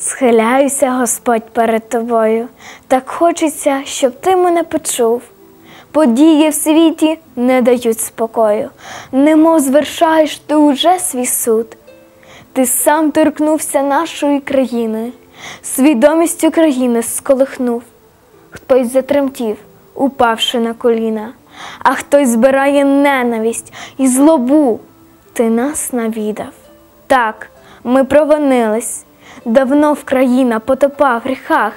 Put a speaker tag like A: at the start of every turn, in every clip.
A: Схиляюся, Господь, перед тобою, так хочеться, щоб ти мене почув. Події в світі не дають спокою, немов звершаєш ти уже свій суд. Ти сам торкнувся нашої країни, свідомість України сколихнув. Хтось затремтів, упавши на коліна, а хтось збирає ненависть і злобу. Ти нас навідав. Так, ми провинились, давно в країна потопа в гріхах,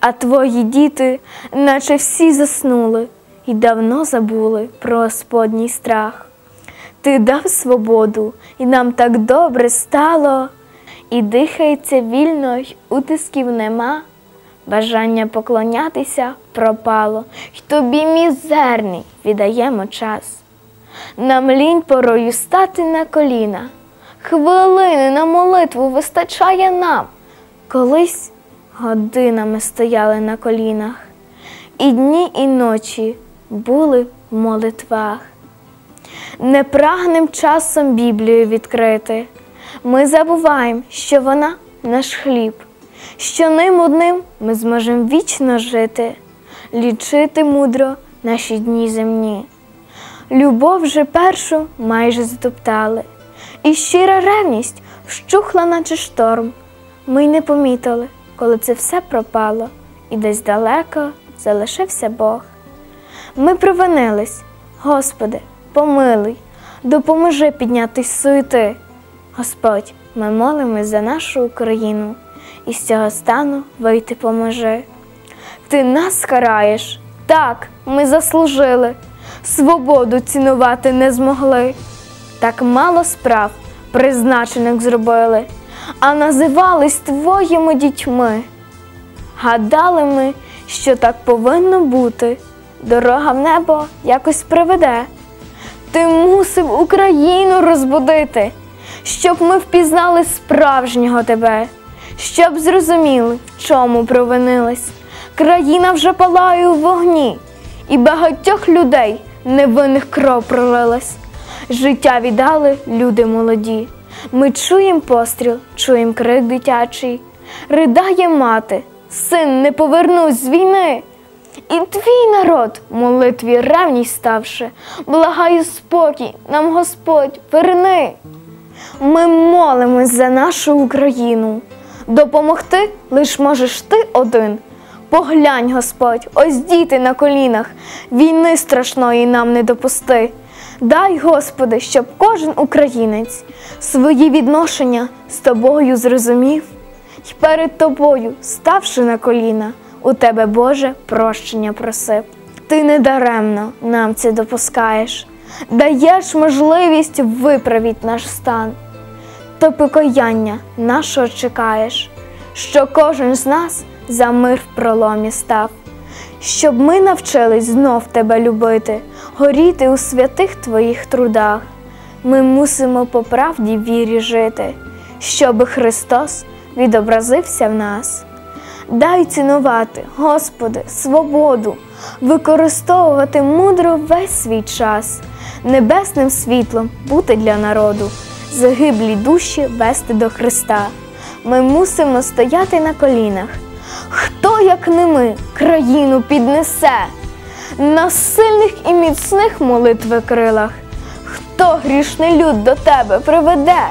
A: а твої діти, наче всі заснули, і давно забули про Господній страх. Ти дав свободу, і нам так добре стало, і дихається вільно, й утисків нема. Бажання поклонятися пропало, й тобі мізерний віддаємо час. Нам лінь порою стати на коліна, хвилини на молитву вистачає нам. Колись годинами стояли на колінах, і дні, і ночі були в молитвах. Не прагнем часом Біблію відкрити. Ми забуваємо, що вона наш хліб, що ним одним ми зможемо вічно жити, лічити мудро наші дні земні. Любов вже першу майже затоптали, і щира ревність вщухла, наче шторм. Ми й не помітили, коли це все пропало, і десь далеко залишився Бог. Ми провинились, Господи, помилуй, допоможи піднятись з. Господь, ми молимось за нашу Україну, і з цього стану вийти поможи. Ти нас караєш, так, ми заслужили, свободу цінувати не змогли. Так мало справ призначених зробили, а називались твоїми дітьми. Гадали ми, що так повинно бути, дорога в небо якось приведе. Ти мусив Україну розбудити, щоб ми впізнали справжнього тебе, щоб зрозуміли, в чому провинились. Країна вже палає у вогні, і багатьох людей невинних кров пролилась. Життя віддали люди молоді. Ми чуєм постріл, чуєм крик дитячий. Ридає мати, син не повернусь з війни. І твій народ, молитві ревній ставши, благає спокій, нам Господь верни. Ми молимось за нашу Україну. Допомогти лиш можеш ти один. Поглянь, Господь, ось діти на колінах, війни страшної нам не допусти. Дай, Господи, щоб кожен українець свої відношення з тобою зрозумів, й перед тобою, ставши на коліна, у тебе, Боже, прощення просив. Ти недаремно нам це допускаєш, даєш можливість виправити наш стан, то покаяння нашого чекаєш, що кожен з нас за мир в проломі став, щоб ми навчились знов тебе любити, горіти у святих твоїх трудах. Ми мусимо по правді вірі жити, щоби Христос відобразився в нас. Дай цінувати, Господи, свободу, використовувати мудро весь свій час, небесним світлом бути для народу, загиблі душі вести до Христа. Ми мусимо стояти на колінах. Хто, як не ми, країну піднесе на сильних і міцних молитви крилах? Хто грішний люд до тебе приведе?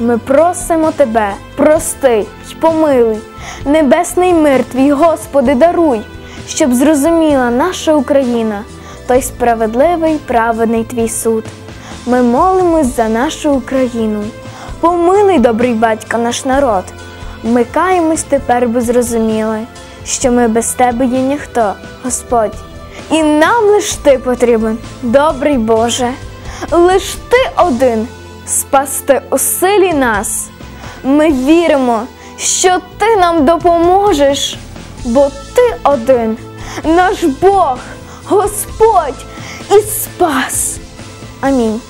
A: Ми просимо тебе, прости й помилуй, небесний мир твій, Господи, даруй, щоб зрозуміла наша Україна, той справедливий, праведний твій суд. Ми молимось за нашу Україну. Помилуй, добрий батько, наш народ. Ми каємось тепер, бо зрозуміли, що ми без тебе є ніхто, Господь. І нам лиш ти потрібен, добрий Боже, лиш ти один спасти у силі нас. Ми віримо, що ти нам допоможеш, бо ти один, наш Бог, Господь і спас. Амінь.